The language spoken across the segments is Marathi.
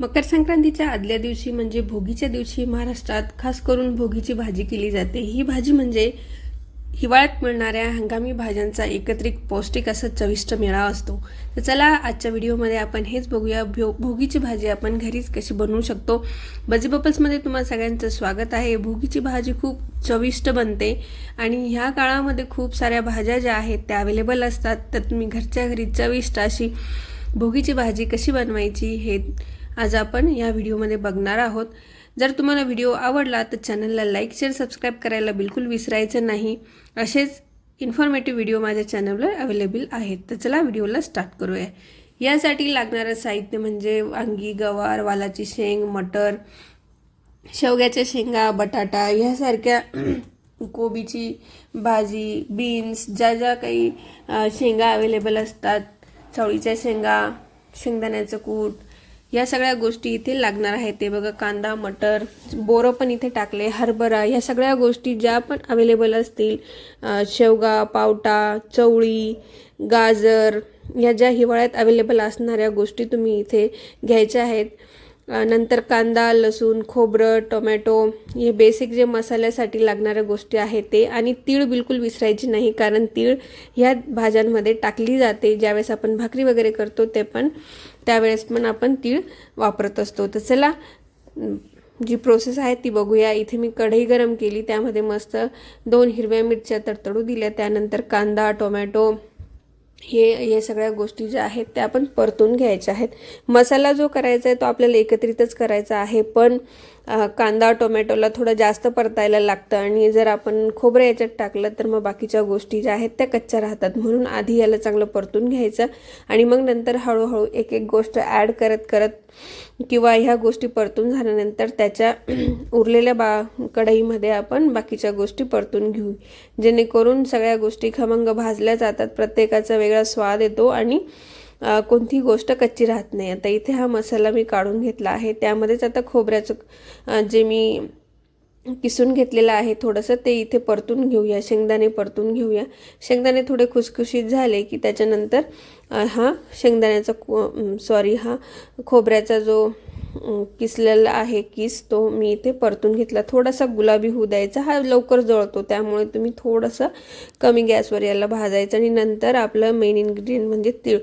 मकर संक्रांतीच्या आदल्या दिवशी म्हणजे भोगीच्या दिवशी महाराष्ट्रात खास करून भोगीची भाजी केली जाते. ही भाजी म्हणजे हिवाळ्यात मिळणाऱ्या हंगामी भाज्यांचा एकत्रित पौष्टिक असा चविष्ट मेळा असतो. तर चला आजच्या व्हिडिओमध्ये आपण हेच बघूया. भो भोगीची भाजी आपण घरीच कशी बनवू शकतो? बजी बपल्समध्ये तुम्हाला सगळ्यांचं स्वागत आहे. भोगीची भाजी खूप चविष्ट बनते आणि ह्या काळामध्ये खूप साऱ्या भाज्या ज्या आहेत त्या अवेलेबल असतात. तर तुम्ही घरच्या घरी चविष्ट अशी भोगीची भाजी कशी बनवायची हे आज आपण या व्हिडिओमध्ये बघणार आहोत. जर तुम्हाला व्हिडिओ आवडला तर चॅनलला लाईक शेअर सबस्क्राईब करायला बिलकुल विसरायचं नाही. असेच इन्फॉर्मेटिव्ह व्हिडिओ माझ्या चॅनलवर अवेलेबल आहेत. तर चला व्हिडिओला स्टार्ट करूया. यासाठी लागणारं साहित्य म्हणजे वांगी गवार वालाची शेंग मटर शेवग्याच्या शेंगा बटाटा ह्यासारख्या कोबीची भाजी बीन्स ज्या ज्या काही शेंगा अवेलेबल असतात. चवळीच्या शेंगा शेंगदाण्याचं कूट या सगळ्या गोष्टी इथे लागणार आहेत. ते बघा कांदा मटर बोरं पण इथे टाकले हरभरा या सगळ्या गोष्टी ज्या पण अवेलेबल असतील शेवगा पावटा चवळी गाजर या ज्या हिवाळ्यात अवेलेबल असणाऱ्या गोष्टी तुम्ही इथे घ्यायच्या आहेत. नंतर कांदा लसूण खोबरं टोमॅटो हे बेसिक जे मसाल्यासाठी लागणाऱ्या गोष्टी आहेत ते. आणि तीळ बिलकुल विसरायची नाही कारण तीळ ह्या भाज्यांमध्ये टाकली जाते. ज्यावेळेस आपण भाकरी वगैरे करतो ते पण त्यावेळेस पण आपण तीळ वापरत असतो. तर चला जी प्रोसेस आहे ती बघूया. इथे मी कढई गरम केली. त्यामध्ये मस्त दोन हिरव्या मिरच्या तडतडू दिल्या. त्यानंतर कांदा टोमॅटो हे हे सगळ्या गोष्टी ज्या आहेत त्या आपण परतून घ्यायच्या आहेत. मसाला जो करायचा आहे तो आपल्याला एकत्रितच करायचा आहे. पण कांदा टोमॅटोला थोडं जास्त परतायला लागतं आणि जर आपण खोबरं याच्यात टाकलं तर मग बाकीच्या गोष्टी ज्या आहेत त्या कच्च्या राहतात. म्हणून आधी याला चांगलं परतून घ्यायचं आणि मग नंतर हळूहळू एक एक गोष्ट ॲड करत करत किंवा ह्या गोष्टी परतून झाल्यानंतर त्याच्या उरलेल्या बा कढईमध्ये आपण बाकीच्या गोष्टी परतून घेऊ. जेणेकरून सगळ्या गोष्टी खमंग भाजल्या जातात प्रत्येकाचा वेगळा स्वाद येतो आणि कोणतीही गोष्ट कच्ची राहत नाही. आता इथे हा मसाला मी काढून घेतला आहे. त्यामध्येच आता खोबऱ्याचं जे मी किसून घेतलेलं आहे थोडंसं ते इथे परतून घेऊया. शेंगदाणे परतून घेऊया. शेंगदाणे थोडे खुसखुशीत झाले की त्याच्यानंतर हा शेंगदाण्याचा सॉरी हा खोबऱ्याचा जो किसलेला आहे किस तो मी इथे परतून घेतला. थोडासा गुलाबी होऊ द्यायचा. हा लवकर जळतो. त्यामुळे तुम्ही थोडंसं कमी गॅसवर याला भाजायचं आणि नंतर आपलं मेन इन्ग्रेडियंट म्हणजे तीळ.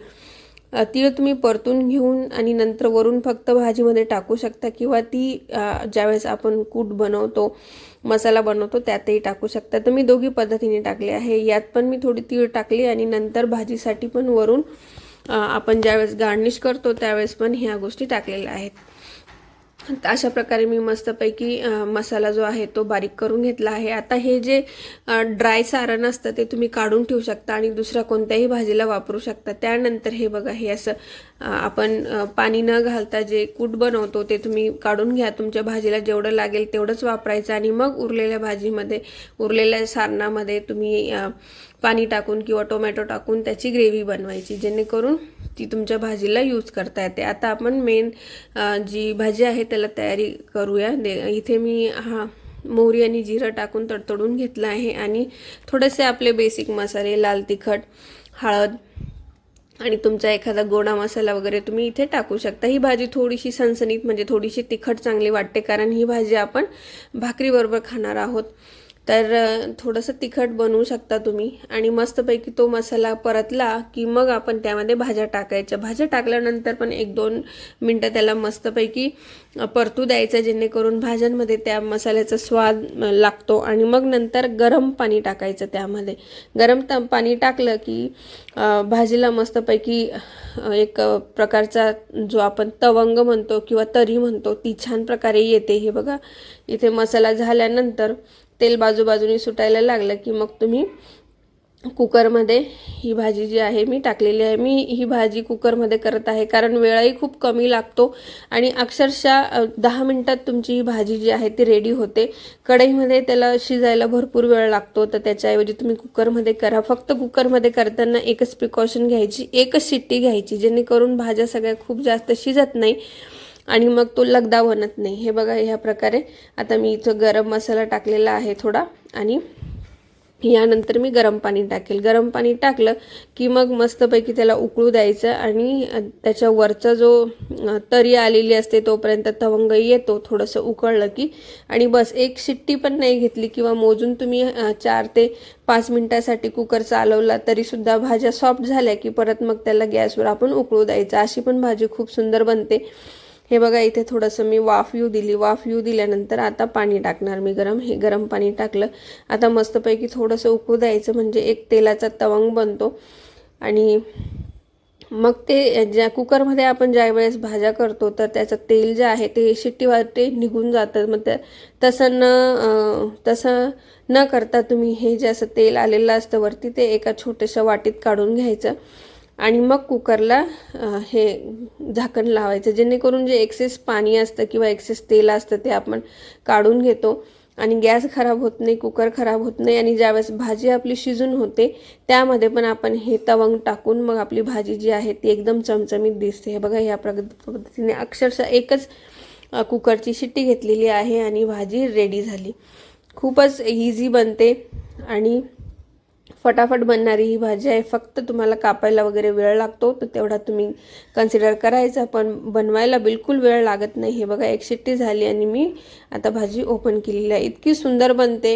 तीळ तुम्ही परतून घेऊन आणि नंतर वरून फक्त भाजीमध्ये टाकू शकता किंवा ती ज्यावेळेस आपण कूट बनवतो मसाला बनवतो त्यातही टाकू शकता. तर मी दोघी पद्धतीने टाकले आहे. यात पण मी थोडी तीळ टाकली आणि नंतर भाजीसाठी पण वरून आपण ज्यावेळेस गार्निश करतो त्यावेळेस पण ह्या गोष्टी टाकलेल्या आहेत. अशा प्रकारे मी मस्तपैकी मसाला जो आहे तो बारीक करून घेतला आहे. आता हे जे ड्राय सारण असतं ते तुम्ही काढून ठेवू शकता आणि दुसऱ्या कोणत्याही भाजीला वापरू शकता. त्यानंतर हे बघा हे असं आपण पाणी न घालता जे कूट बनवतो ते तुम्ही काढून घ्या. तुमच्या भाजीला जेवढं लागेल तेवढंच वापरायचं आणि मग उरलेल्या भाजीमध्ये उरलेल्या सारणामध्ये तुम्ही पाणी टाकून किंवा टोमॅटो टाकून त्याची ग्रेव्ही बनवायची जेणेकरून ती तुमच्या भाजीला यूज करता येते. आता आपण मेन जी भाजी आहे त्याला तयारी करूया. दे इथे मी हा मोहरी आणि जिरं टाकून तडतडून घेतलं आहे आणि थोडेसे आपले बेसिक मसाले लाल तिखट हळद आणि तुमचा एखादा गोडा मसाला वगैरे तुम्ही इथे टाकू शकता. ही भाजी थोडीशी सणसणीत म्हणजे थोडीशी तिखट चांगली वाटते कारण ही भाजी आपण भाकरीबरोबर खाणार आहोत. तर थोडंसं तिखट बनवू शकता तुम्ही. आणि मस्तपैकी तो मसाला परतला की मग आपण त्यामध्ये भाज्या टाकायच्या. भाज्या टाकल्यानंतर पण एक दोन मिनटं त्याला मस्तपैकी परतू द्यायचं जेणेकरून भाज्यांमध्ये त्या मसाल्याचा स्वाद लागतो. आणि मग नंतर गरम पाणी टाकायचं त्यामध्ये. गरम त पाणी टाकलं की भाजीला मस्तपैकी एक प्रकारचा जो आपण तवंग म्हणतो किंवा तरी म्हणतो ती छान प्रकारे येते. हे बघा इथे मसाला झाल्यानंतर तेल बाजूबाजूनी सुटायला लागलं की मग तुम्ही कुकरमध्ये ही भाजी जी आहे मी टाकलेली आहे. मी ही भाजी कुकरमध्ये करत आहे कारण वेळही खूप कमी लागतो आणि अक्षरशः दहा मिनटात तुमची ही भाजी जी आहे ती रेडी होते. कढईमध्ये त्याला शिजायला भरपूर वेळ लागतो तर त्याच्याऐवजी तुम्ही कुकरमध्ये करा. फक्त कुकरमध्ये करताना एकच प्रिकॉशन घ्यायची एकच शिट्टी घ्यायची जेणेकरून भाज्या सगळ्या खूप जास्त शिजत नाही. आणि मग तो लगदा बनत नाही. हे बघा ह्या प्रकारे आता मी इथं गरम मसाला टाकलेला आहे थोडा आणि यानंतर मी गरम पाणी टाकेल. गरम पाणी टाकलं की मग मस्तपैकी त्याला उकळू द्यायचं आणि अ, त्याच्या वरचा जो तरी आलेली असते तोपर्यंत तवंग येतो थोडंसं उकळलं की. आणि बस एक शिट्टी पण नाही घेतली किंवा मोजून तुम्ही चार ते पाच मिनटासाठी कुकर चालवला तरीसुद्धा भाज्या सॉफ्ट झाल्या की परत मग त्याला गॅसवर आपण उकळू द्यायचं. अशी पण भाजी खूप सुंदर बनते. हे बघा इथे थोडंसं मी वाफ येऊ दिली. वाफ येऊ दिल्यानंतर आता पाणी टाकणार मी गरम. हे गरम पाणी टाकलं. आता मस्तपैकी थोडंसं उकळू द्यायचं म्हणजे एक तेलाचा तवंग बनतो. आणि मग ते ज्या कुकरमध्ये आपण ज्या वेळेस भाज्या करतो तर त्याचं तेल जे आहे ते शिट्टी वाटे निघून जातं. मग त्या तसं न तसं न करता तुम्ही हे जे असं तेल आलेलं असतं वरती ते एका छोट्याशा वाटीत काढून घ्यायचं. आणि मग कुकरला हे झाकण लावायचं जेणेकरून जे एक्सेस पाणी असतं किंवा एक्सेस तेल असतं ते आपण काढून घेतो. आणि गॅस खराब होत नाही कुकर खराब होत नाही आणि ज्यावेळेस भाजी आपली शिजून होते त्यामध्ये पण आपण हे तवंग टाकून मग आपली भाजी जी आहे ती एकदम चमचमीत दिसते. हे बघा या प्रग- पद्धतीने अक्षरशः एकच कुकरची शिट्टी घेतलेली आहे आणि भाजी रेडी झाली. खूपच इझी बनते आणि फटाफट बनणारी ही भाजी आहे. फक्त तुम्हाला कापायला वगैरे वेळ लागतो तर तेवढा तुम्ही कन्सिडर करायचा. पण बनवायला बिलकुल वेळ लागत नाही. हे बघा एक शिट्टी झाली आणि मी आता भाजी ओपन केलेली आहे. इतकी सुंदर बनते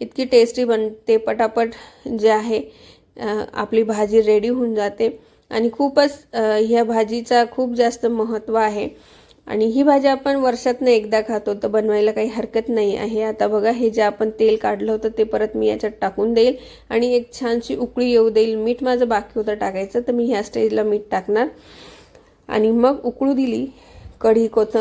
इतकी टेस्टी बनते पटापट जे आहे आपली भाजी रेडी होऊन जाते. आणि खूपच ह्या भाजीचा खूप जास्त महत्त्व आहे. आणि ही भाजी आपण वर्षातनं एकदा खातो तर बनवायला काही हरकत नाही आहे. आता बघा हे जे आपण तेल काढलं होतं ते परत मी याच्यात टाकून देईल आणि एक छानशी उकळी येऊ देईल. मीठ माझं बाकी होतं टाकायचं तर मी ह्या स्टेजला मीठ टाकणार. आणि मग उकळू दिली कढी कोथ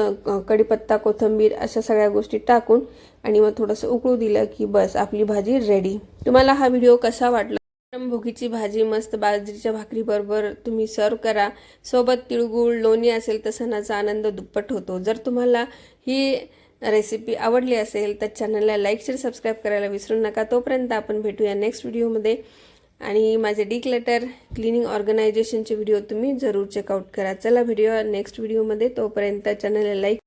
कढीपत्ता कोथिंबीर अशा सगळ्या गोष्टी टाकून आणि मग थोडंसं उकळू दिलं की बस आपली भाजी रेडी तुम्हाला हा व्हिडिओ कसा वाटला? भोगीची भाजी मस्त बाजरीच्या भाकरीबरोबर तुम्ही सर्व करा. सोबत तिळगुळ लोणी असेल तर सणाचा आनंद दुप्पट होतो. जर तुम्हाला ही रेसिपी आवडली असेल तर चॅनलला लाईक शेअर सबस्क्राईब करायला विसरू नका. तोपर्यंत आपण भेटूया नेक्स्ट व्हिडिओमध्ये आणि माझे डिक्लेटर क्लिनिंग ऑर्गनायझेशनचे व्हिडिओ तुम्ही जरूर चेकआउट करा. चला व्हिडिओ नेक्स्ट व्हिडिओमध्ये तोपर्यंत चॅनलला लाईक